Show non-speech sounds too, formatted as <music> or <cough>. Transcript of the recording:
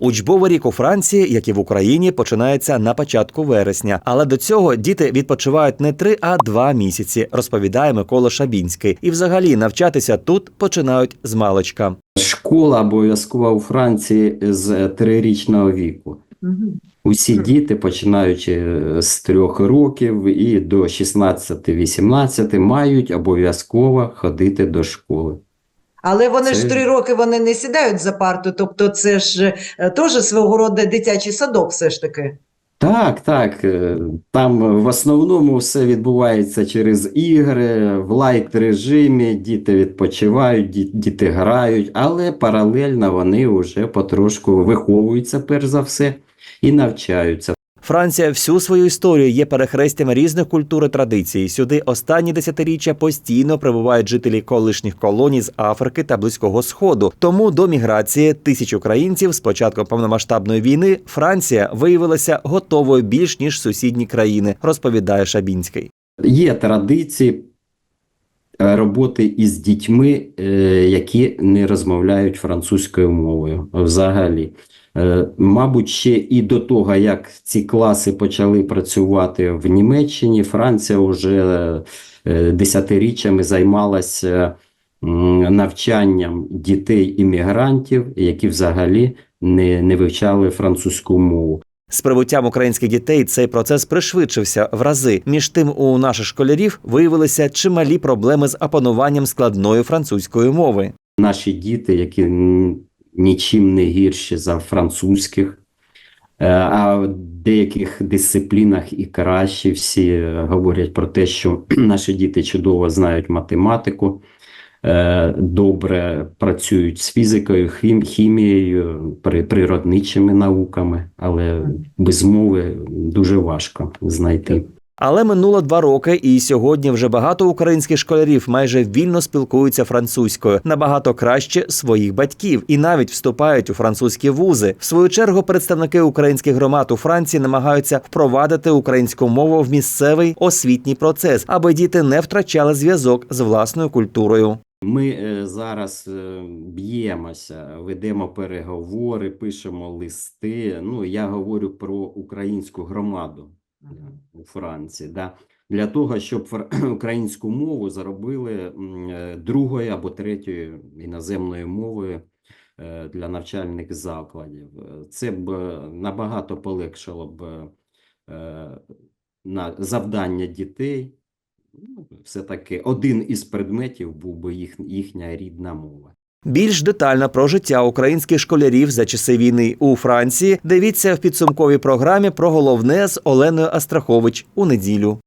Учбовий рік у Франції, як і в Україні, починається на початку вересня. Але до цього діти відпочивають не три, а два місяці, розповідає Микола Шабінський. І взагалі навчатися тут починають з маличка. Школа обов'язкова у Франції з трирічного віку. Усі діти, починаючи з трьох років і до 16-18, мають обов'язково ходити до школи. Але вони ж три роки вони не сідають за парту, тобто це ж е, теж свого роду дитячий садок все ж таки. Так, так. е, Там в основному все відбувається через ігри, в лайт режимі, діти відпочивають, ді- діти грають, але паралельно вони вже потрошку виховуються, перш за все, і навчаються. Франція всю свою історію є перехрестям різних культур і традицій. Сюди останні десятиріччя постійно прибувають жителі колишніх колоній з Африки та Близького Сходу. Тому до міграції тисяч українців з початком повномасштабної війни Франція виявилася готовою більш ніж сусідні країни, розповідає Шабінський. Є традиції е, роботи із дітьми, е, які не розмовляють французькою мовою взагалі. Е, Мабуть, ще і до того, як ці класи почали працювати в Німеччині, Франція вже е, десятиріччями займалася навчанням дітей-іммігрантів, які взагалі не, не вивчали французьку мову. З прибуттям українських дітей цей процес пришвидшився в рази. Між тим, у наших школярів виявилися чималі проблеми з опануванням складної французької мови. наші діти, які нічим не гірші за французьких, е, а в деяких дисциплінах і кращі всі е, говорять про те, що <clears throat> наші діти чудово знають математику, е, добре працюють з фізикою, хім- хімією, при- природничими науками, але без мови дуже важко знайти. Але минуло два роки, і сьогодні вже багато українських школярів майже вільно спілкуються французькою, набагато краще своїх батьків і навіть вступають у французькі вузи. В свою чергу представники українських громад у Франції намагаються впровадити українську мову в місцевий освітній процес, аби діти не втрачали зв'язок з власною культурою. Ми е, зараз е, б'ємося, ведемо переговори, пишемо листи. Ну, я говорю про українську громаду у Франції. Да? Для того, щоб <clears throat> українську мову зробили е, другою або третьою іноземною мовою е, для навчальних закладів. Е, Це б е, набагато полегшило б е, завдання дітей. Ну, все-таки один із предметів був би їх, їхня рідна мова. Більш детально про життя українських школярів за часи війни у Франції дивіться в підсумковій програмі про головне з Оленою Астрахович у неділю.